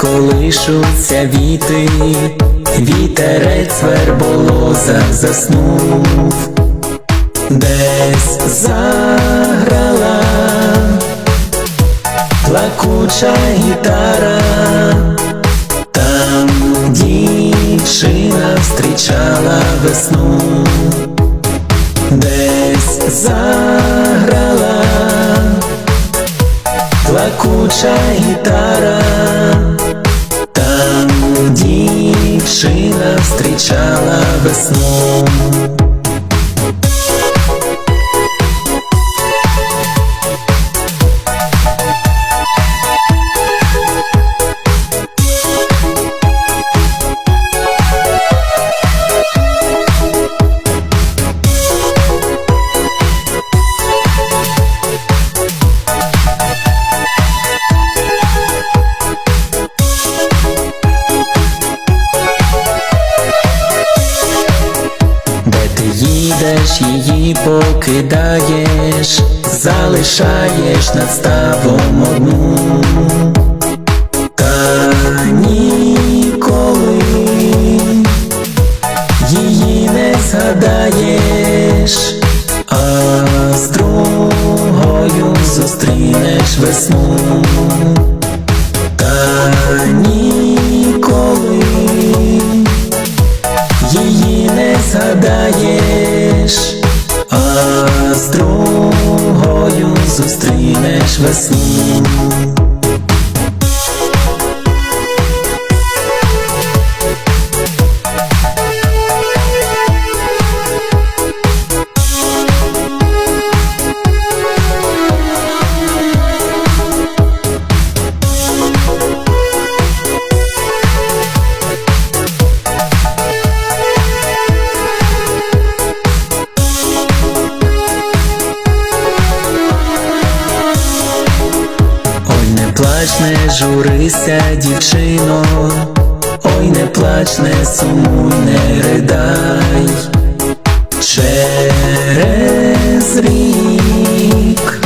колишуться віти, вітерець верболоза заснув, десь заграла плакуча гітара, там дівчина зустрічала весну, десь заграла плакуча гітара, там дівчина встрічала весну. Її покидаєш, залишаєш над ставом одну, та ніколи її не згадаєш, а з другою зустрінеш весну, та ніколи її не згадаєш, зустрінеш весну. Ой, журися, дівчино, ой, не плач, не сумуй, не ридай. Через рік,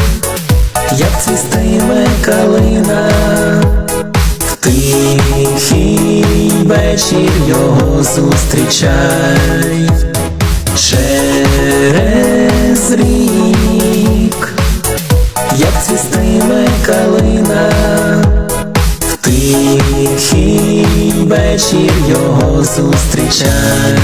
як цвістиме калина, в тихий вечір його зустрічай. Через рік як цвістиме калина, тихий вечір його зустрічай.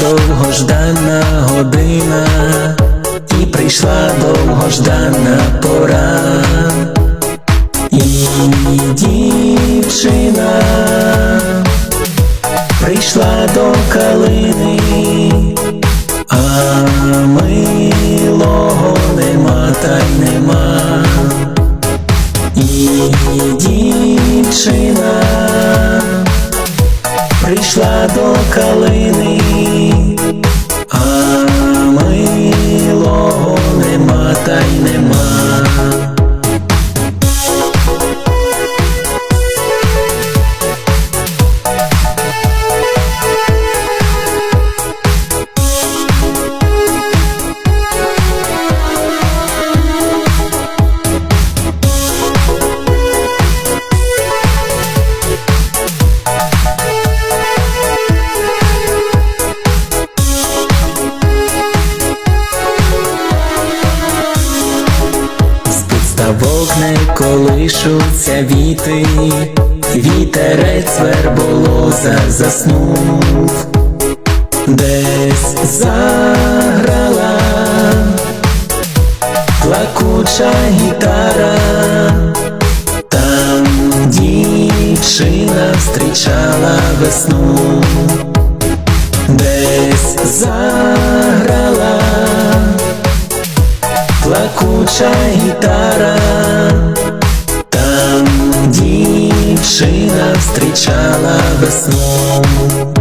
Довгождана година, і прийшла довгождана пора, З колишуться віти, вітерець верболоза заснув, десь заграла плакуча гітара, там дівчина зустрічала весну, десь заграла плакуча гітара, там дівчина встрічала весну.